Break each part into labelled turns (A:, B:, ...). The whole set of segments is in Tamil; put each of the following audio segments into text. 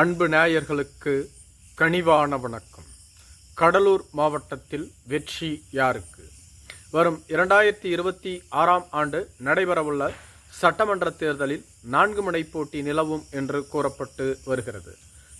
A: அன்பு நேயர்களுக்கு கனிவான வணக்கம். கடலூர் மாவட்டத்தில் வெற்றி யாருக்கு? வரும் இரண்டாயிரத்தி இருபத்தி ஆறாம் ஆண்டு நடைபெறவுள்ள சட்டமன்ற தேர்தலில் நான்கு முனை போட்டி நிலவும் என்று கூறப்பட்டு வருகிறது.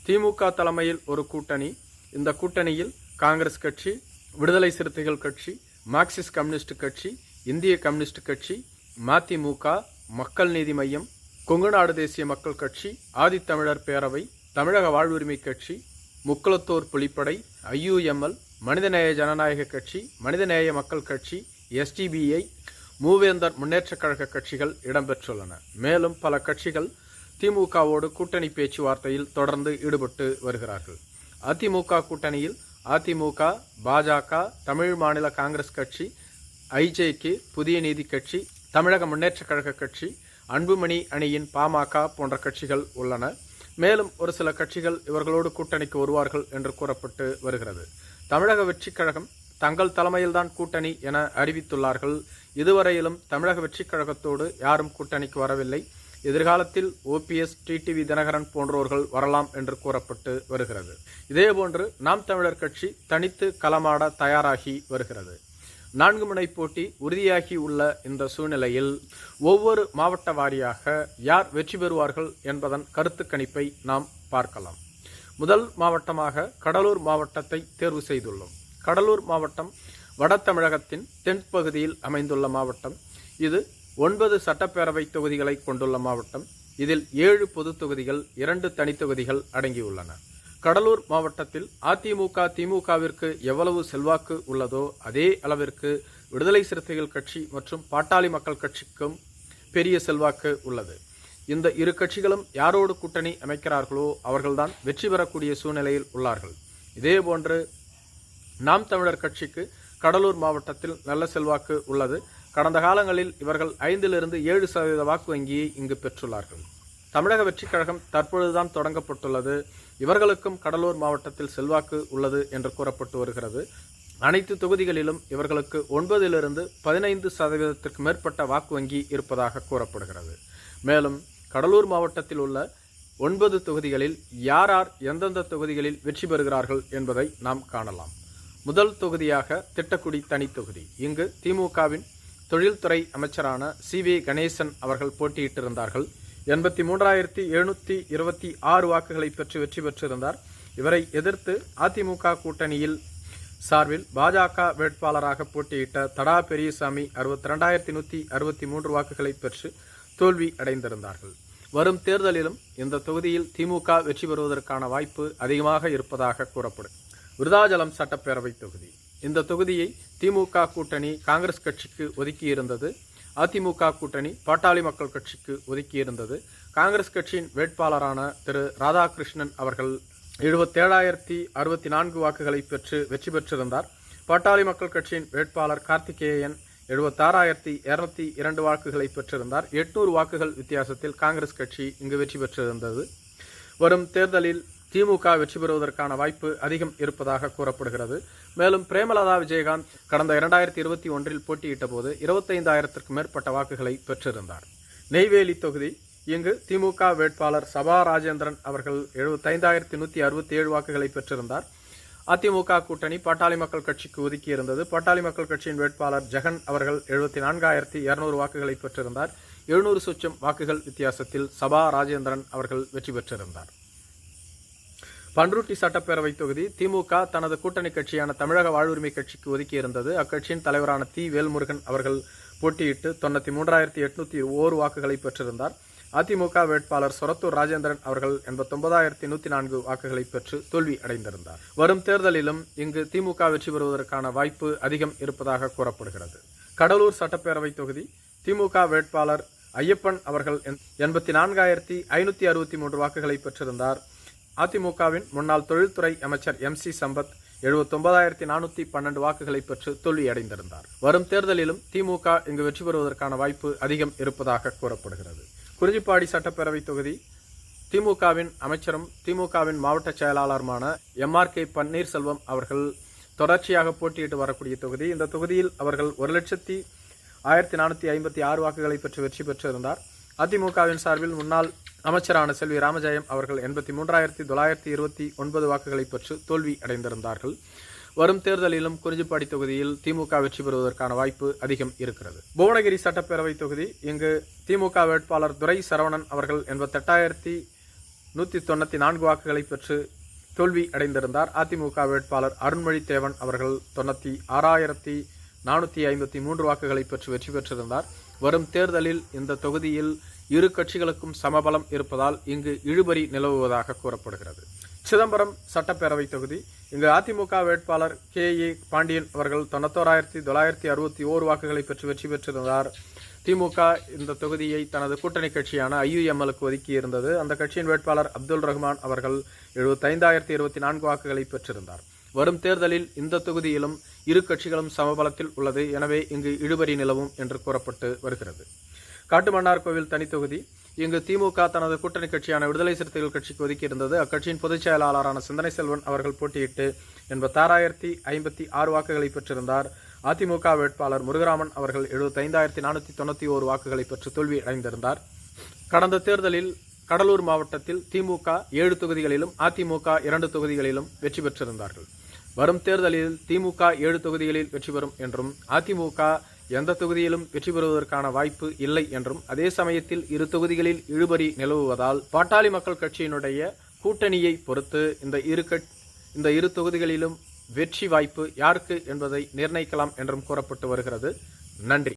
A: திமுக தலைமையில் ஒரு கூட்டணி. இந்த கூட்டணியில் காங்கிரஸ் கட்சி விடுதலை சிறுத்தைகள் கட்சி மார்க்சிஸ்ட் கம்யூனிஸ்ட் கட்சி இந்திய கம்யூனிஸ்ட் கட்சி மதிமுக மக்கள் நீதி மையம் கொங்குநாடு தேசிய மக்கள் கட்சி ஆதித்தமிழர் பேரவை தமிழக வாழ்வுரிமை கட்சி முக்குளத்தோர் புலிப்படை ஐயுஎம்எல் மனிதநேய ஜனநாயக கட்சி மனிதநேய மக்கள் கட்சி எஸ்டிபிஐ மூவேந்தர் முன்னேற்றக் கழக கட்சிகள் இடம்பெற்றுள்ளன. மேலும் பல கட்சிகள் திமுகவோடு கூட்டணி பேச்சுவார்த்தையில் தொடர்ந்து ஈடுபட்டு வருகிறார்கள். அதிமுக கூட்டணியில் அதிமுக பாஜக தமிழ் மாநில காங்கிரஸ் கட்சி ஐஜேகே புதிய நீதி கட்சி தமிழக முன்னேற்றக் கழக கட்சி அன்புமணி அணியின் பாமக போன்ற கட்சிகள் உள்ளன. மேலும் ஒரு சில கட்சிகள் இவர்களோடு கூட்டணிக்கு வருவார்கள் என்று கூறப்பட்டு வருகிறது. தமிழக வெற்றிக் கழகம் தங்கள் தலைமையில்தான் கூட்டணி என அறிவித்துள்ளார்கள். இதுவரையிலும் தமிழக வெற்றிக் கழகத்தோடு யாரும் கூட்டணிக்கு வரவில்லை. எதிர்காலத்தில் ஓபிஎஸ் டிடிவி தினகரன் போன்றோர்கள் வரலாம் என்று கூறப்பட்டு வருகிறது. இதேபோன்று நாம் தமிழர் கட்சி தனித்து களமாட தயாராகி வருகிறது. நான்கு முனை போட்டி உறுதியாகி உள்ள இந்த சூழ்நிலையில் ஒவ்வொரு மாவட்ட வாரியாக யார் வெற்றி பெறுவார்கள் என்பதன் கருத்து கணிப்பை நாம் பார்க்கலாம். முதல் மாவட்டமாக கடலூர் மாவட்டத்தை தேர்வு செய்துள்ளோம். கடலூர் மாவட்டம் வட தமிழகத்தின் தென் பகுதியில் அமைந்துள்ள மாவட்டம். இது ஒன்பது சட்டப்பேரவை தொகுதிகளை கொண்டுள்ள மாவட்டம். இதில் ஏழு பொது தொகுதிகள் இரண்டு தனித்தொகுதிகள் அடங்கியுள்ளன. கடலூர் மாவட்டத்தில் அதிமுக திமுகவிற்கு எவ்வளவு செல்வாக்கு உள்ளதோ அதே அளவிற்கு விடுதலை சிறுத்தைகள் கட்சி மற்றும் பாட்டாளி மக்கள் கட்சிக்கும் பெரிய செல்வாக்கு உள்ளது. இந்த இரு கட்சிகளும் யாரோடு கூட்டணி அமைக்கிறார்களோ அவர்கள்தான் வெற்றி பெறக்கூடிய சூழ்நிலையில் உள்ளார்கள். இதேபோன்று நாம் தமிழர் கட்சிக்கு கடலூர் மாவட்டத்தில் நல்ல செல்வாக்கு உள்ளது. கடந்த காலங்களில் இவர்கள் ஐந்திலிருந்து ஏழு சதவீத வாக்கு வங்கியை இங்கு பெற்றுள்ளார்கள். தமிழக வெற்றிக் கழகம் தற்பொழுதுதான் தொடங்கப்பட்டுள்ளது. இவர்களுக்கும் கடலூர் மாவட்டத்தில் செல்வாக்கு உள்ளது என்று கூறப்பட்டு வருகிறது. அனைத்து தொகுதிகளிலும் இவர்களுக்கு ஒன்பதிலிருந்து பதினைந்து சதவீதத்திற்கு மேற்பட்ட வாக்கு வங்கி இருப்பதாக கூறப்படுகிறது. மேலும் கடலூர் மாவட்டத்தில் உள்ள ஒன்பது தொகுதிகளில் யார் யார் எந்தெந்த தொகுதிகளில் வெற்றி பெறுகிறார்கள் என்பதை நாம் காணலாம். முதல் தொகுதியாக திட்டக்குடி தனி தொகுதி. இங்கு திமுகவின் தொழில்துறை அமைச்சரான சி வி கணேசன் அவர்கள் போட்டியிட்டிருந்தார்கள். எண்பத்தி மூன்றாயிரத்தி எழுநூற்றி இருபத்தி ஆறு வாக்குகளை பெற்று வெற்றி பெற்றிருந்தார். இவரை எதிர்த்து அதிமுக கூட்டணியில் சார்பில் பாஜக வேட்பாளராக போட்டியிட்ட தடா பெரியசாமி அறுபத்தி ரெண்டாயிரத்தி நூற்றி அறுபத்தி மூன்று வாக்குகளை பெற்று தோல்வி அடைந்திருந்தார்கள். வரும் தேர்தலிலும் இந்த தொகுதியில் திமுக வெற்றி பெறுவதற்கான வாய்ப்பு அதிகமாக இருப்பதாக கூறப்படும். விருதாச்சலம் சட்டப்பேரவை தொகுதி. இந்த தொகுதியை திமுக கூட்டணி காங்கிரஸ் கட்சிக்கு ஒதுக்கியிருந்தது அதிமுக கூட்டணி பாட்டாளி மக்கள் கட்சிக்கு ஒதுக்கியிருந்தது. காங்கிரஸ் கட்சியின் வேட்பாளரான திரு ராதாகிருஷ்ணன் அவர்கள் எழுபத்தேழாயிரத்தி அறுபத்தி நான்கு வாக்குகளை பெற்று வெற்றி பெற்றிருந்தார். பாட்டாளி மக்கள் கட்சியின் வேட்பாளர் கார்த்திகேயன் எழுபத்தாறாயிரத்தி இருநூத்தி இரண்டு வாக்குகளை பெற்றிருந்தார். எட்நூறு வாக்குகள் வித்தியாசத்தில் காங்கிரஸ் கட்சி இங்கு வெற்றி பெற்றிருந்தது. வரும் தேர்தலில் திமுக வெற்றி பெறுவதற்கான வாய்ப்பு அதிகம் இருப்பதாக கூறப்படுகிறது. மேலும் பிரேமலதா விஜயகாந்த் கடந்த இரண்டாயிரத்தி இருபத்தி ஒன்றில் போட்டியிட்ட போது இருபத்தைந்தாயிரத்திற்கும் மேற்பட்ட வாக்குகளை பெற்றிருந்தார். நெய்வேலி தொகுதி இங்கு திமுக வேட்பாளர் சபா ராஜேந்திரன் அவர்கள் எழுபத்தைந்தாயிரத்தி நூற்றி அறுபத்தி ஏழு வாக்குகளை பெற்றிருந்தார். அதிமுக கூட்டணி பாட்டாளி மக்கள் கட்சிக்கு ஒதுக்கியிருந்தது. பாட்டாளி மக்கள் கட்சியின் வேட்பாளர் ஜெகன் அவர்கள் எழுபத்தி நான்காயிரத்தி இருநூறு வாக்குகளை பெற்றிருந்தார். எழுநூறு சொச்சம் வாக்குகள் வித்தியாசத்தில் சபா ராஜேந்திரன் அவர்கள் வெற்றி பெற்றிருந்தார். பன்ருட்டி சட்டப்பேரவை தொகுதி திமுக தனது கூட்டணி கட்சியான தமிழக வாழ்வுரிமை கட்சிக்கு ஒதுக்கியிருந்தது அக்கட்சியின் தலைவரான தி. வேல்முருகன் அவர்கள் போட்டியிட்டு தொண்ணூற்றி மூன்றாயிரத்தி எட்நூத்தி ஓரு வாக்குகளை பெற்றிருந்தார். அதிமுக வேட்பாளர் சொரத்தூர் ராஜேந்திரன் அவர்கள் எண்பத்தொன்பதாயிரத்தி நூத்தி நான்கு வாக்குகளை பெற்று தோல்வி அடைந்திருந்தார். வரும் தேர்தலிலும் இங்கு திமுக வெற்றி பெறுவதற்கான வாய்ப்பு அதிகம் இருப்பதாக கூறப்படுகிறது. கடலூர் சட்டப்பேரவை தொகுதி திமுக வேட்பாளர் ஐயப்பன் அவர்கள் எண்பத்தி நான்காயிரத்தி ஐநூற்றி அறுபத்தி மூன்று வாக்குகளை பெற்றிருந்தார். அதிமுகவின் முன்னாள் தொழில்துறை அமைச்சர் எம் சி சம்பத் எழுபத்தொன்பதாயிரத்தி நானூத்தி பன்னெண்டு வாக்குகளை பெற்று தோல்வியடைந்திருந்தார். வரும் தேர்தலிலும் திமுக இங்கு வெற்றி பெறுவதற்கான வாய்ப்பு அதிகம் இருப்பதாக கூறப்படுகிறது. குறிஞ்சிப்பாடி சட்டப்பேரவை தொகுதி திமுகவின் அமைச்சரும் திமுகவின் மாவட்ட செயலாளருமான எம் ஆர் கே பன்னீர்செல்வம் அவர்கள் தொடர்ச்சியாக போட்டியிட்டு வரக்கூடிய தொகுதி. இந்த தொகுதியில் அவர்கள் ஒரு லட்சத்தி ஆயிரத்தி நானூற்றி ஐம்பத்தி ஆறு வாக்குகளை பெற்று வெற்றி பெற்றிருந்தார். அதிமுகவின் சார்பில் முன்னாள் அமைச்சரான செல்வி ராமஜெயம் அவர்கள் எண்பத்தி மூன்றாயிரத்தி தொள்ளாயிரத்தி இருபத்தி ஒன்பது வாக்குகளை பெற்று தோல்வி அடைந்திருந்தார்கள். வரும் தேர்தலிலும் குறிஞ்சிப்பாடி தொகுதியில் திமுக வெற்றி பெறுவதற்கான வாய்ப்பு அதிகம் இருக்கிறது. புவனகிரி சட்டப்பேரவை தொகுதி இங்கு திமுக வேட்பாளர் துரை சரவணன் அவர்கள் எண்பத்தெட்டாயிரத்தி நூற்றி தொண்ணூற்றி நான்கு வாக்குகளை பெற்று தோல்வி அடைந்திருந்தார். அதிமுக வேட்பாளர் அருண்மொழி தேவன் அவர்கள் தொண்ணூற்றி ஆறாயிரத்தி நானூற்றி ஐம்பத்தி மூன்று வாக்குகளை பெற்று வெற்றி பெற்றிருந்தார். வரும் தேர்தலில் இந்த தொகுதியில் இரு கட்சிகளுக்கும் சமபலம் இருப்பதால் இங்கு இழுபறி நிலவுவதாக கூறப்படுகிறது. சிதம்பரம் சட்டப்பேரவை தொகுதி. இங்கு அதிமுக வேட்பாளர் கே. ஏ. பாண்டியன் அவர்கள் தொண்ணூத்தோராயிரத்தி தொள்ளாயிரத்தி அறுபத்தி ஓர் வாக்குகளை பெற்று வெற்றி பெற்றிருந்தார். திமுக இந்த தொகுதியை தனது கூட்டணி கட்சியான ஐயுஎம்எலுக்கு ஒதுக்கி இருந்தது. அந்த கட்சியின் வேட்பாளர் அப்துல் ரஹ்மான் அவர்கள் எழுபத்தைந்தாயிரத்தி இருபத்தி நான்கு வாக்குகளை பெற்றிருந்தார். வரும் தேர்தலில் இந்த தொகுதியிலும் இரு கட்சிகளும் சமபலத்தில் உள்ளது. எனவே இங்கு இழுபறி நிலவும் என்று கூறப்பட்டு வருகிறது. காட்டுமன்னார் கோவில் தனித்தொகுதி இங்கு திமுக தனது கூட்டணி கட்சியான விடுதலை சிறுத்தைகள் கட்சிக்கு ஒதுக்கியிருந்தது அக்கட்சியின் பொதுச் செயலாளரான சிந்தனை செல்வன் அவர்கள் போட்டியிட்டு எண்பத்தாறாயிரத்தி ஐம்பத்தி ஆறு வாக்குகளை பெற்றிருந்தார். அதிமுக வேட்பாளர் முருகராமன் அவர்கள் எழுபத்தைந்தாயிரத்தி நானூற்றி தொண்ணூற்றி ஓரு வாக்குகளை பெற்று தோல்வி அடைந்திருந்தார். கடந்த தேர்தலில் கடலூர் மாவட்டத்தில் திமுக ஏழு தொகுதிகளிலும் அதிமுக இரண்டு தொகுதிகளிலும் வெற்றி பெற்றிருந்தார்கள். வரும் தேர்தலில் திமுக ஏழு தொகுதிகளில் வெற்றி பெறும் என்றும் அதிமுக எந்த தொகுதியிலும் வெற்றி பெறுவதற்கான வாய்ப்பு இல்லை என்றும் அதே சமயத்தில் இரு தொகுதிகளில் இழுபறி நிலவுவதால் பாட்டாளி மக்கள் கட்சியினுடைய கூட்டணியை பொறுத்து இந்த இரு கட்- இந்த இரு தொகுதிகளிலும் வெற்றி வாய்ப்பு யாருக்கு என்பதை நிர்ணயிக்கலாம் என்றும் கூறப்பட்டு வருகிறது. நன்றி.